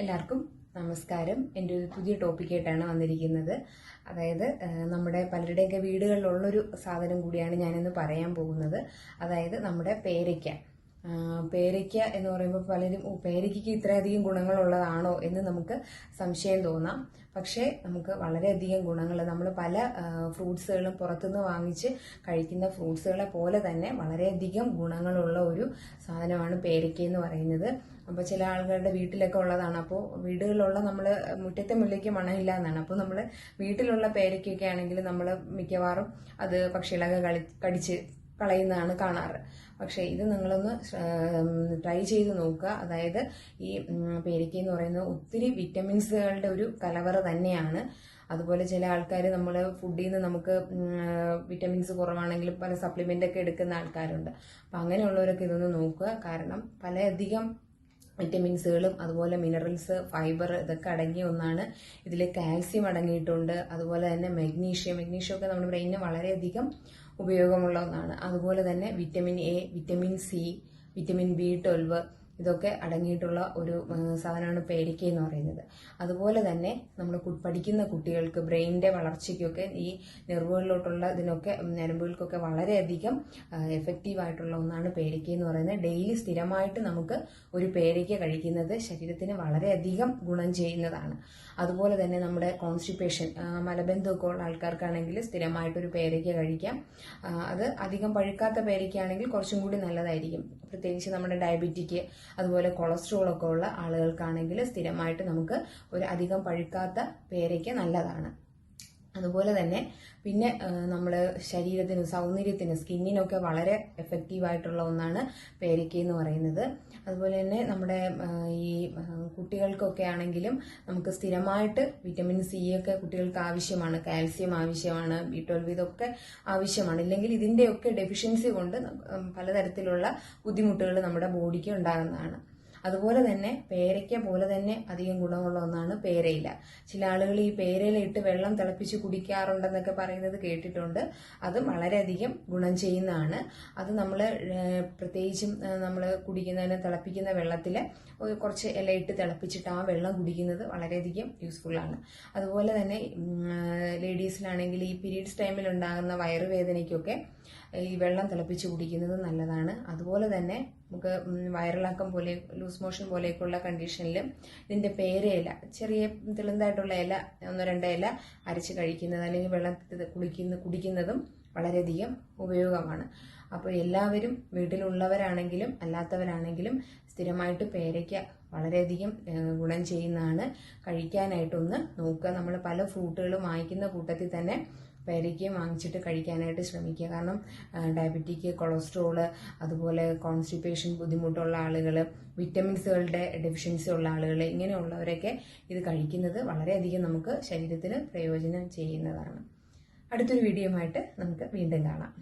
എല്ലാവർക്കും നമസ്കാരം. എന്റെ ഒരു പുതിയ ടോപ്പിക്കായിട്ടാണ് വന്നിരിക്കുന്നത്. അതായത് നമ്മുടെ പലരുടെയൊക്കെ വീടുകളിലുള്ളൊരു സാധനം കൂടിയാണ് ഞാനിന്ന് പറയാൻ പോകുന്നത്. അതായത് നമ്മുടെ പേരയ്ക്ക. പേരയ്ക്ക എന്ന് പറയുമ്പോൾ പലരും "ഓ, പേരയ്ക്കയ്ക്ക് ഇത്രയധികം ഗുണങ്ങളുള്ളതാണോ? എന്ന് നമുക്ക് സംശയം തോന്നാം. പക്ഷേ നമുക്ക് വളരെയധികം ഗുണങ്ങൾ നമ്മൾ പല ഫ്രൂട്ട്സുകളും പുറത്തുനിന്ന് വാങ്ങിച്ച് കഴിക്കുന്ന ഫ്രൂട്ട്സുകളെ പോലെ തന്നെ വളരെയധികം ഗുണങ്ങളുള്ള ഒരു സാധനമാണ് പേരയ്ക്ക എന്ന് പറയുന്നത്. അപ്പോൾ ചില ആളുകളുടെ വീട്ടിലൊക്കെ ഉള്ളതാണ്. അപ്പോൾ വീടുകളിലുള്ള നമ്മൾ മുറ്റത്തെ മുല്ലയ്ക്ക് മണമില്ല എന്നാണ്. അപ്പോൾ നമ്മൾ വീട്ടിലുള്ള പേരയ്ക്കൊക്കെ ആണെങ്കിൽ നമ്മൾ മിക്കവാറും അത് പക്ഷികളൊക്കെ കളി കടിച്ച് കളയുന്നതാണ് കാണാറ്. പക്ഷേ ഇത് നിങ്ങളൊന്ന് ട്രൈ ചെയ്ത് നോക്കുക. അതായത് ഈ പേരയ്ക്ക എന്ന് പറയുന്നത് ഒത്തിരി വിറ്റമിൻസുകളുടെ ഒരു കലവറ തന്നെയാണ്. അതുപോലെ ചില ആൾക്കാർ നമ്മൾ ഫുഡിൽ നിന്ന് നമുക്ക് വിറ്റമിൻസ് കുറവാണെങ്കിൽ പല സപ്ലിമെന്റ് ഒക്കെ എടുക്കുന്ന ആൾക്കാരുണ്ട്. അപ്പം അങ്ങനെയുള്ളവരൊക്കെ ഇതൊന്ന് നോക്കുക. കാരണം പലയധികം വിറ്റമിൻസുകളും അതുപോലെ മിനറൽസ് ഫൈബർ ഇതൊക്കെ അടങ്ങിയ ഒന്നാണ്. ഇതിൽ കാൽസ്യം അടങ്ങിയിട്ടുണ്ട്. അതുപോലെ തന്നെ മെഗ്നീഷ്യം മെഗ്നീഷ്യം ഒക്കെ നമ്മുടെ ബ്രെയിനിന് വളരെയധികം ഉപയോഗമുള്ള ഒന്നാണ്. അതുപോലെ തന്നെ vitamin A vitamin C vitamin B twelve ഇതൊക്കെ അടങ്ങിയിട്ടുള്ള ഒരു സാധനമാണ് പേടിക്ക എന്ന് പറയുന്നത്. അതുപോലെ തന്നെ നമ്മൾ പഠിക്കുന്ന കുട്ടികൾക്ക് ബ്രെയിനിന്റെ വളർച്ചയ്ക്കൊക്കെ ഈ നെർവുകളിലോട്ടുള്ള ഇതിനൊക്കെ ഞരമ്പുകൾക്കൊക്കെ വളരെയധികം എഫക്റ്റീവ് ആയിട്ടുള്ള ഒന്നാണ് പേരയ്ക്ക എന്ന് പറയുന്നത്. ഡെയിലി സ്ഥിരമായിട്ട് നമുക്ക് ഒരു പേരയ്ക്ക കഴിക്കുന്നത് ശരീരത്തിന് വളരെയധികം ഗുണം ചെയ്യുന്നതാണ്. അതുപോലെ തന്നെ നമ്മുടെ കോൺസ്റ്റിപ്പേഷൻ മലബന്ധമൊക്കെ ഉള്ള ആൾക്കാർക്കാണെങ്കിൽ സ്ഥിരമായിട്ട് ഒരു പേരയ്ക്ക കഴിക്കാം അത് അധികം പഴുക്കാത്ത പേരയ്ക്കാണെങ്കിൽ കുറച്ചും കൂടി നല്ലതായിരിക്കും. പ്രത്യേകിച്ച് നമ്മുടെ ഡയബറ്റിക്ക് അതുപോലെ കൊളസ്ട്രോൾ ഒക്കെ ഉള്ള ആളുകൾക്കാണെങ്കിൽ സ്ഥിരമായിട്ട് നമുക്ക് ഒരു അധികം പഴുക്കാത്ത പേരയ്ക്ക നല്ലതാണ്. അതുപോലെ തന്നെ പിന്നെ നമ്മൾ ശരീരത്തിന് സൗന്ദര്യത്തിന് സ്കിന്നിനൊക്കെ വളരെ എഫക്റ്റീവ് ആയിട്ടുള്ള ഒന്നാണ് പേരയ്ക്ക എന്ന് പറയുന്നത്. അതുപോലെ തന്നെ നമ്മുടെ ഈ കുട്ടികൾക്കൊക്കെ ആണെങ്കിലും നമുക്ക് സ്ഥിരമായിട്ട് വിറ്റമിൻ സി ഒക്കെ കുട്ടികൾക്ക് ആവശ്യമാണ്. കാൽസ്യം ആവശ്യമാണ് ബി ട്വൽവ് ഇതൊക്കെ ആവശ്യമാണ്. ഇല്ലെങ്കിൽ ഇതിന്റെയൊക്കെ ഡെഫിഷ്യൻസി കൊണ്ട് പലതരത്തിലുള്ള ബുദ്ധിമുട്ടുകൾ നമ്മുടെ ബോഡിക്ക് ഉണ്ടാകുന്നതാണ്. അതുപോലെ തന്നെ പേരയ്ക്ക പോലെ തന്നെ അധികം ഗുണമുള്ള ഒന്നാണ് പേരയില. ചില ആളുകൾ ഈ പേരയില ഇട്ട് വെള്ളം തിളപ്പിച്ച് കുടിക്കാറുണ്ടെന്നൊക്കെ പറയുന്നത് കേട്ടിട്ടുണ്ട്. അത് വളരെയധികം ഗുണം ചെയ്യുന്നതാണ്. അത് നമ്മൾ പ്രത്യേകിച്ചും നമ്മൾ കുടിക്കുന്നതിന് തിളപ്പിക്കുന്ന വെള്ളത്തിൽ കുറച്ച് ഇല ഇട്ട് തിളപ്പിച്ചിട്ട് ആ വെള്ളം കുടിക്കുന്നത് വളരെയധികം യൂസ്ഫുള്ളാണ് അതുപോലെ തന്നെ ലേഡീസിലാണെങ്കിൽ ഈ പീരീഡ്സ് ടൈമിൽ ഉണ്ടാകുന്ന വയറുവേദനയ്ക്കൊക്കെ ഈ വെള്ളം തിളപ്പിച്ച് കുടിക്കുന്നത് നല്ലതാണ്. അതുപോലെ തന്നെ നമുക്ക് വയറിളക്കം പോലെ ലൂസ് മോഷൻ പോലെയൊക്കെയുള്ള കണ്ടീഷനിൽ ഇതിന്റെ പേരയില ചെറിയ തെളിന്തായിട്ടുള്ള ഇല ഒന്നോ രണ്ടോ ഇല അരച്ച് കഴിക്കുന്നത് അല്ലെങ്കിൽ വെള്ളത്തിൽ കുളിക്കുന്ന കുടിക്കുന്നതും വളരെയധികം ഉപയോഗമാണ്. അപ്പോൾ എല്ലാവരും വീട്ടിലുള്ളവരാണെങ്കിലും അല്ലാത്തവരാണെങ്കിലും സ്ഥിരമായിട്ട് പേരയ്ക്ക വളരെയധികം ഗുണം ചെയ്യുന്നതാണ്. കഴിക്കാനായിട്ടൊന്ന് നോക്കുക. നമ്മൾ പല ഫ്രൂട്ടുകളും വാങ്ങിക്കുന്ന കൂട്ടത്തിൽ തന്നെ പേരയ്ക്കയും വാങ്ങിച്ചിട്ട് കഴിക്കാനായിട്ട് ശ്രമിക്കുക. കാരണം ഡയബറ്റിക് കൊളസ്ട്രോൾ അതുപോലെ കോൺസ്റ്റിപ്പേഷൻ ബുദ്ധിമുട്ടുള്ള ആളുകൾ വിറ്റമിൻസുകളുടെ ഡെഫിഷ്യൻസി ഉള്ള ആളുകൾ ഇങ്ങനെയുള്ളവരൊക്കെ ഇത് കഴിക്കുന്നത് വളരെയധികം നമുക്ക് ശരീരത്തിന് പ്രയോജനം ചെയ്യുന്നതാണ്. അടുത്തൊരു വീഡിയോയുമായിട്ട് നമുക്ക് വീണ്ടും കാണാം.